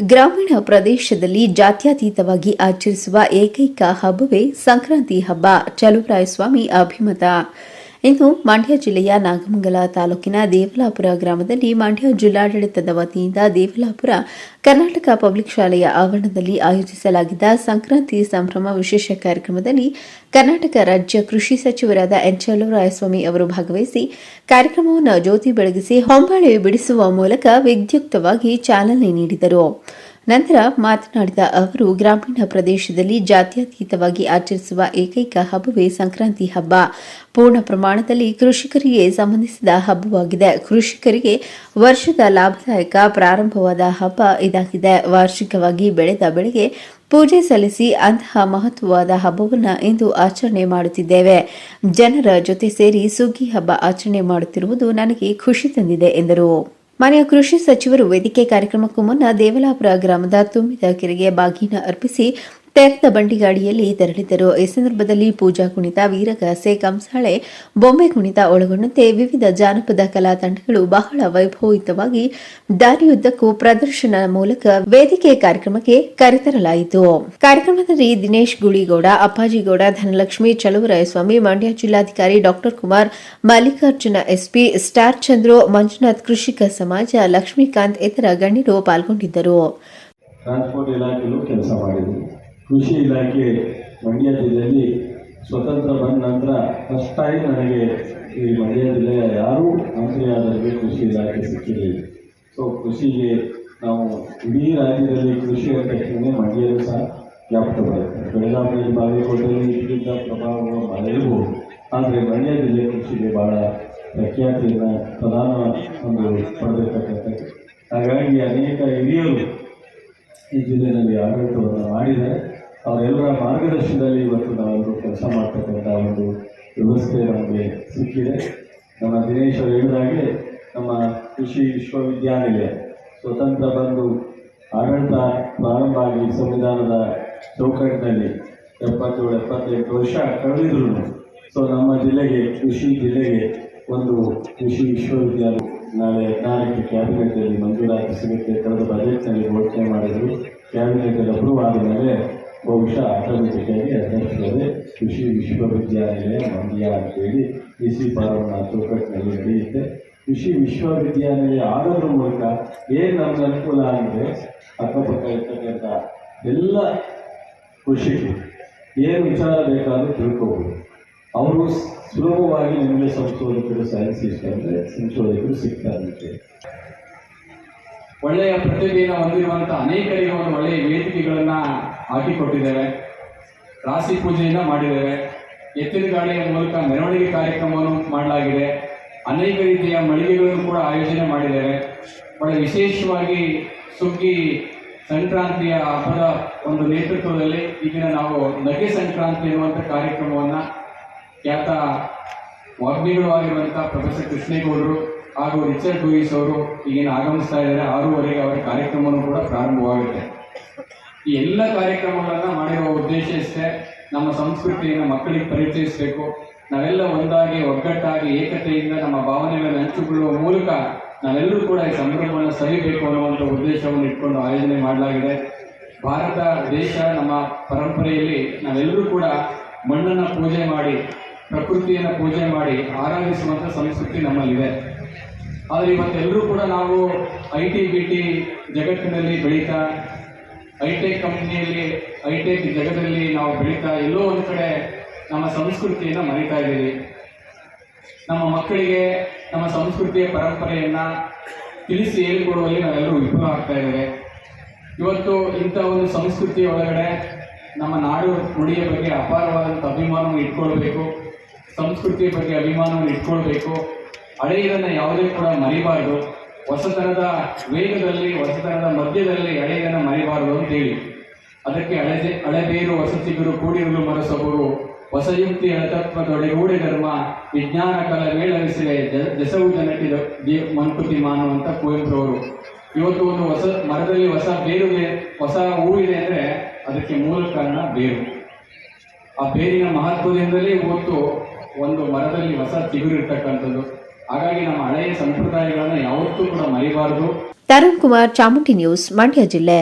ಗ್ರಾಮೀಣ ಪ್ರದೇಶದಲ್ಲಿ ಜಾತ್ಯತೀತವಾಗಿ ಆಚರಿಸುವ ಏಕೈಕ ಹಬ್ಬವೇ ಸಂಕ್ರಾಂತಿ ಹಬ್ಬ. ಚಲುವರಾಯಸ್ವಾಮಿ ಅಭಿಮತ. ಇಂದು ಮಂಡ್ಯ ಜಿಲ್ಲೆಯ ನಾಗಮಂಗಲ ತಾಲೂಕಿನ ದೇವಲಾಪುರ ಗ್ರಾಮದಲ್ಲಿ ಮಂಡ್ಯ ಜಿಲ್ಲಾಡಳಿತದ ವತಿಯಿಂದ ದೇವಲಾಪುರ ಕರ್ನಾಟಕ ಪಬ್ಲಿಕ್ ಶಾಲೆಯ ಆವರಣದಲ್ಲಿ ಆಯೋಜಿಸಲಾಗಿದ್ದ ಸಂಕ್ರಾಂತಿ ಸಂಭ್ರಮ ವಿಶೇಷ ಕಾರ್ಯಕ್ರಮದಲ್ಲಿ ಕರ್ನಾಟಕ ರಾಜ್ಯ ಕೃಷಿ ಸಚಿವರಾದ ಎನ್ ರಾಯಸ್ವಾಮಿ ಅವರು ಭಾಗವಹಿಸಿ ಕಾರ್ಯಕ್ರಮವನ್ನು ಜ್ಯೋತಿ ಬೆಳಗಿಸಿ ಹೊಂಬಾಳೆ ಬಿಡಿಸುವ ಮೂಲಕ ವಿದ್ಯುಕ್ತವಾಗಿ ಚಾಲನೆ ನೀಡಿದರು. ನಂತರ ಮಾತನಾಡಿದ ಅವರು, ಗ್ರಾಮೀಣ ಪ್ರದೇಶದಲ್ಲಿ ಜಾತ್ಯತೀತವಾಗಿ ಆಚರಿಸುವ ಏಕೈಕ ಹಬ್ಬವೇ ಸಂಕ್ರಾಂತಿ ಹಬ್ಬ. ಪೂರ್ಣ ಪ್ರಮಾಣದಲ್ಲಿ ಕೃಷಿಕರಿಗೆ ಸಂಬಂಧಿಸಿದ ಹಬ್ಬವಾಗಿದೆ. ಕೃಷಿಕರಿಗೆ ವರ್ಷದ ಲಾಭದಾಯಕ ಪ್ರಾರಂಭವಾದ ಹಬ್ಬ ಇದಾಗಿದೆ. ವಾರ್ಷಿಕವಾಗಿ ಬೆಳೆದ ಬೆಳೆಗೆ ಪೂಜೆ ಸಲ್ಲಿಸಿ ಅಂತಹ ಮಹತ್ವವಾದ ಹಬ್ಬವನ್ನು ಇಂದು ಆಚರಣೆ ಮಾಡುತ್ತಿದ್ದೇವೆ. ಜನರ ಜೊತೆ ಸೇರಿ ಸುಗ್ಗಿ ಹಬ್ಬ ಆಚರಣೆ ಮಾಡುತ್ತಿರುವುದು ನನಗೆ ಖುಷಿ ತಂದಿದೆ, ಎಂದರು. ಮನೆಯ ಕೃಷಿ ಸಚಿವರು ವೇದಿಕೆ ಕಾರ್ಯಕ್ರಮಕ್ಕೂ ಮುನ್ನ ದೇವಲಾಪುರ ಗ್ರಾಮದ ತುಂಬಿದ ಕೆರೆಗೆ ಬಾಗಿನ ಅರ್ಪಿಸಿ ತೆರೆದ ಬಂಡಿಗಾಡಿಯಲ್ಲಿ ತೆರಳಿದ್ದರು. ಈ ಸಂದರ್ಭದಲ್ಲಿ ಪೂಜಾ ಕುಣಿತ ವೀರಗಾಸೆ ಕಂಸಾಳೆ ಬೊಂಬೆ ಕುಣಿತ ಒಳಗೊಂಡಂತೆ ವಿವಿಧ ಜಾನಪದ ಕಲಾ ತಂಡಗಳು ಬಹಳ ವೈಭವಯುತವಾಗಿ ದಾರಿಯುದ್ದಕ್ಕೂ ಪ್ರದರ್ಶನ ಮೂಲಕ ವೇದಿಕೆ ಕಾರ್ಯಕ್ರಮಕ್ಕೆ ಕರೆತರಲಾಯಿತು. ಕಾರ್ಯಕ್ರಮದಲ್ಲಿ ದಿನೇಶ್ ಗುಳಿಗೌಡ, ಅಪ್ಪಾಜಿಗೌಡ, ಧನಲಕ್ಷ್ಮಿ ಚಲುವರಾಯಸ್ವಾಮಿ ಮಂಡ್ಯ ಜಿಲ್ಲಾಧಿಕಾರಿ doctor Kumar, Mallikarjuna SP star Chandru, Manjunath Krishika Samaja, Lakshmikanth, ಇತರ ಗಣ್ಯರು ಪಾಲ್ಗೊಂಡಿದ್ದರು. ಟ್ರಾನ್ಸ್ಪೋರ್ಟ್ ಇಲಾಖೆಯಲ್ಲೂ ಕೆಲಸ ಮಾಡಿದ್ವಿ ಕೃಷಿ ಇಲಾಖೆ ಮಂಡ್ಯ ಜಿಲ್ಲೆಯಲ್ಲಿ ಸ್ವತಂತ್ರ ಬಂದ ನಂತರ ಫಸ್ಟ್ ಟೈಮ್ ನನಗೆ ಈ ಮಂಡ್ಯ ಜಿಲ್ಲೆಯ ಯಾರೂ ಮಂತ್ರಿಯಾದವರಿಗೆ ಕೃಷಿ ಇಲಾಖೆ ಸಿಕ್ಕಿದೆ ಸೊ ಕೃಷಿಗೆ ನಾವು ಇಡೀ ರಾಜ್ಯದಲ್ಲಿ ಕೃಷಿ ಅಂತ ತಕ್ಷಣ ಮಂಡ್ಯಲ್ಲೂ ಸಹ ಬರುತ್ತೆ. ಬೆಳಗಾವಿಯಲ್ಲಿ ಬಾಗಲಕೋಟೆಯಲ್ಲಿ ಇದರಿಂದ ಪ್ರಭಾವ ಮಳೆಯೂ ಆದರೆ ಮಂಡ್ಯ ಜಿಲ್ಲೆ ಕೃಷಿಗೆ ಭಾಳ ಪ್ರಖ್ಯಾತಿಯನ್ನು ಪ್ರಧಾನ ಒಂದು ಪಡೆದಿರ್ತಕ್ಕಂಥದ್ದು. ಹಾಗಾಗಿ ಅನೇಕ ಹಿರಿಯರು ಈ ಜಿಲ್ಲೆಯಲ್ಲಿ ಆಡಳಿತವನ್ನು ಮಾಡಿದ್ದಾರೆ. ಅವರೆಲ್ಲರ ಮಾರ್ಗದರ್ಶನದಲ್ಲಿ ಇವತ್ತು ನಾವು ಕೆಲಸ ಮಾಡ್ತಕ್ಕಂಥ ಒಂದು ವ್ಯವಸ್ಥೆ ನಮಗೆ ಸಿಕ್ಕಿದೆ. ನಮ್ಮ ದಿನೇಶ್ ಹೇಳಿದಾಗೆ ನಮ್ಮ ಕೃಷಿ ವಿಶ್ವವಿದ್ಯಾನಿಲಯ ಸ್ವತಂತ್ರ ಬಂದು ಆಡಳಿತ ಪ್ರಾರಂಭ ಆಗಿ ಸಂವಿಧಾನದ ಚೌಕಟ್ಟಿನಲ್ಲಿ ಎಪ್ಪತ್ತೇಳು, ಎಪ್ಪತ್ತೆಂಟು ವರ್ಷ ಕಳೆದಿದ್ರು ಸೊ ನಮ್ಮ ಜಿಲ್ಲೆಗೆ, ಕೃಷಿ ಜಿಲ್ಲೆಗೆ ಒಂದು ಕೃಷಿ ವಿಶ್ವವಿದ್ಯಾಲಯ ನಾಳೆ ನಾಲ್ಕು ಕ್ಯಾಬಿನೆಟ್ನಲ್ಲಿ ಮಂಜೂರಾತಿ ಸಿಗುತ್ತೆ. ಕಳೆದ ಬಜೆಟ್ನಲ್ಲಿ ಘೋಷಣೆ ಮಾಡಿದರು. ಕ್ಯಾಬಿನೆಟ್ ಅಪ್ರೂವ್ ಆದ ಮೇಲೆ ಬಹುಶಃ ಆಟೋಮೆಟಿಕ್ಕಾಗಿ ಅಧ್ಯಕ್ಷರೇ ಕೃಷಿ ವಿಶ್ವವಿದ್ಯಾನಿಲಯ ಮಂಡ್ಯ ಅಂತೇಳಿ ಡಿ ಸಿ ಪಾರ್ವಣ ಚೌಕಟ್ಟಿನಲ್ಲಿ ನಡೆಯುತ್ತೆ. ಕೃಷಿ ವಿಶ್ವವಿದ್ಯಾಲಯ ಆಗೋದ್ರ ಮೂಲಕ ಏನು ನಮ್ಮ ಅನುಕೂಲ ಅಂದರೆ ಅಕ್ಕಪಕ್ಕ ಇರ್ತಕ್ಕಂಥ ಎಲ್ಲ ಕೃಷಿಕರು ಏನು ವಿಚಾರ ಬೇಕಾದರೂ ತಿಳ್ಕೋಬೋದು. ಅವರು ಸುಲಭವಾಗಿ ನಿಮಗೆ ಸಂಶೋಧಕರು ಅಂದರೆ ಸಂಶೋಧಕರು ಇರುತ್ತೆ ಒಳ್ಳೆಯ ಪ್ರತಿಭೆಯನ್ನು ಹೊಂದಿರುವಂಥ ಅನೇಕರಿಗೆ ಒಂದು ಒಳ್ಳೆಯ ವೇದಿಕೆಗಳನ್ನು ಹಾಕಿಕೊಟ್ಟಿದ್ದೇವೆ ರಾಶಿ ಪೂಜೆಯನ್ನು ಮಾಡಿದ್ದೇವೆ. ಎತ್ತಿನ ಗಾಡಿಯ ಮೂಲಕ ಮೆರವಣಿಗೆ ಕಾರ್ಯಕ್ರಮವನ್ನು ಮಾಡಲಾಗಿದೆ. ಅನೇಕ ರೀತಿಯ ಮಳಿಗೆಗಳನ್ನು ಕೂಡ ಆಯೋಜನೆ ಮಾಡಿದ್ದೇವೆ. ಬಹಳ ವಿಶೇಷವಾಗಿ ಸುಗ್ಗಿ ಸಂಕ್ರಾಂತಿಯ ಹಬ್ಬದ ಒಂದು ನೇತೃತ್ವದಲ್ಲಿ ಈಗಿನ ನಾವು ನಗೆ ಸಂಕ್ರಾಂತಿ ಎನ್ನುವಂಥ ಕಾರ್ಯಕ್ರಮವನ್ನು ಖ್ಯಾತ ವಾಗ್ಮಿಗಳು ಆಗಿರುವಂಥ ಪ್ರೊಫೆಸರ್ ಕೃಷ್ಣೇಗೌಡರು ಹಾಗೂ ರಿಚರ್ಡ್ ಲೂಯಿಸ್ ಅವರು ಈಗಿನ ಆಗಮಿಸ್ತಾ ಇದ್ದಾರೆ. ಆರೂವರೆಗೆ ಅವರ ಕಾರ್ಯಕ್ರಮವೂ ಕೂಡ ಪ್ರಾರಂಭವಾಗುತ್ತೆ. ಈ ಎಲ್ಲ ಕಾರ್ಯಕ್ರಮಗಳನ್ನು ಮಾಡಿರುವ ಉದ್ದೇಶ ಇಷ್ಟೇ. ನಮ್ಮ ಸಂಸ್ಕೃತಿಯನ್ನು ಮಕ್ಕಳಿಗೆ ಪರಿಚಯಿಸಬೇಕು. ನಾವೆಲ್ಲ ಒಂದಾಗಿ, ಒಗ್ಗಟ್ಟಾಗಿ, ಏಕತೆಯಿಂದ ನಮ್ಮ ಭಾವನೆಗಳನ್ನು ಹಂಚಿಕೊಳ್ಳುವ ಮೂಲಕ ನಾವೆಲ್ಲರೂ ಕೂಡ ಈ ಸಂಭ್ರಮವನ್ನು ಸವಿಬೇಕು ಅನ್ನುವಂಥ ಉದ್ದೇಶವನ್ನು ಇಟ್ಕೊಂಡು ಆಯೋಜನೆ ಮಾಡಲಾಗಿದೆ. ಭಾರತ, ದೇಶ, ನಮ್ಮ ಪರಂಪರೆಯಲ್ಲಿ ನಾವೆಲ್ಲರೂ ಕೂಡ ಮಣ್ಣನ್ನು ಪೂಜೆ ಮಾಡಿ, ಪ್ರಕೃತಿಯನ್ನು ಪೂಜೆ ಮಾಡಿ ಆರಾಧಿಸುವಂಥ ಸಂಸ್ಕೃತಿ ನಮ್ಮಲ್ಲಿದೆ. ಆದರೆ ಇವತ್ತೆಲ್ಲರೂ ಕೂಡ ನಾವು ಐ ಟಿ ಬಿ ಟಿ ಜಗತ್ತಿನಲ್ಲಿ ಬೆಳೀತಾ ಐಟೆಕ್ ಕಂಪ್ನಿಯಲ್ಲಿ ಐಟೆಕ್ ಜಗದಲ್ಲಿ ನಾವು ಬೆಳೀತಾ ಎಲ್ಲೋ ಒಂದು ಕಡೆ ನಮ್ಮ ಸಂಸ್ಕೃತಿಯನ್ನು ಮರಿತಾ ಇದ್ದೀವಿ. ನಮ್ಮ ಮಕ್ಕಳಿಗೆ ನಮ್ಮ ಸಂಸ್ಕೃತಿಯ ಪರಂಪರೆಯನ್ನು ತಿಳಿಸಿ ಹೇಳಿಕೊಡುವಲ್ಲಿ ನಾವೆಲ್ಲರೂ ವಿಫಲ ಆಗ್ತಾ ಇದ್ದೇವೆ. ಇವತ್ತು ಇಂಥ ಒಂದು ಸಂಸ್ಕೃತಿಯ ಒಳಗಡೆ ನಮ್ಮ ನಾಡು ನುಡಿಯ ಬಗ್ಗೆ ಅಪಾರವಾದಂಥ ಅಭಿಮಾನವನ್ನು ಇಟ್ಕೊಳ್ಬೇಕು. ಸಂಸ್ಕೃತಿಯ ಬಗ್ಗೆ ಅಭಿಮಾನವನ್ನು ಇಟ್ಕೊಳ್ಬೇಕು. ಹಳೆಯದನ್ನು ಯಾವುದೇ ಕೂಡ ಮರಿಬಾರ್ದು. ಹೊಸತನದ ವೇಗದಲ್ಲಿ ಹೊಸತನದ ಮಧ್ಯದಲ್ಲಿ ಹಳೆಯದನ್ನು ಮರಿಬಾರದು ಅಂತೇಳಿ. ಅದಕ್ಕೆ ಹಳೆದೆ ಹಳೆಬೇರು ವಸತಿಗರು ಕೂಡಿರಲು ಮರಸಬರು ಹೊಸ ಯುಕ್ತಿ ರೂಢ, ಧರ್ಮ, ವಿಜ್ಞಾನ, ಕಲ ಮೇಳವಿಸಿವೆ ಜ- ದೆಸವು ಜನಟಿದ ದೇ ಮಂಕುತಿ ಮಾನುವಂತ ಕುವೆಂಪುರವರು. ಇವತ್ತು ಒಂದು ಹೊಸ, ಮರದಲ್ಲಿ ಹೊಸ ಬೇರು ಹೊಸ ಹೂವಿದೆ ಅಂದರೆ ಅದಕ್ಕೆ ಮೂಲ ಕಾರಣ ಬೇರು. ಆ ಬೇರಿನ ಮಹತ್ವದಿಂದಲೇ ಇವತ್ತು ಒಂದು ಮರದಲ್ಲಿ ಹೊಸ ಚಿಗುರು ಇರ್ತಕ್ಕಂಥದ್ದು. ಹಾಗಾಗಿ ನಮ್ಮ ಹಳೆಯ ಸಂಪ್ರದಾಯಗಳನ್ನು ಯಾವತ್ತೂ ಕೂಡ ಮರಿಬಾರದು. ತರುಣ್ ಕುಮಾರ್ ಚಾಮುಂಡಿ ನ್ಯೂಸ್ ಮಂಡ್ಯ ಜಿಲ್ಲೆ.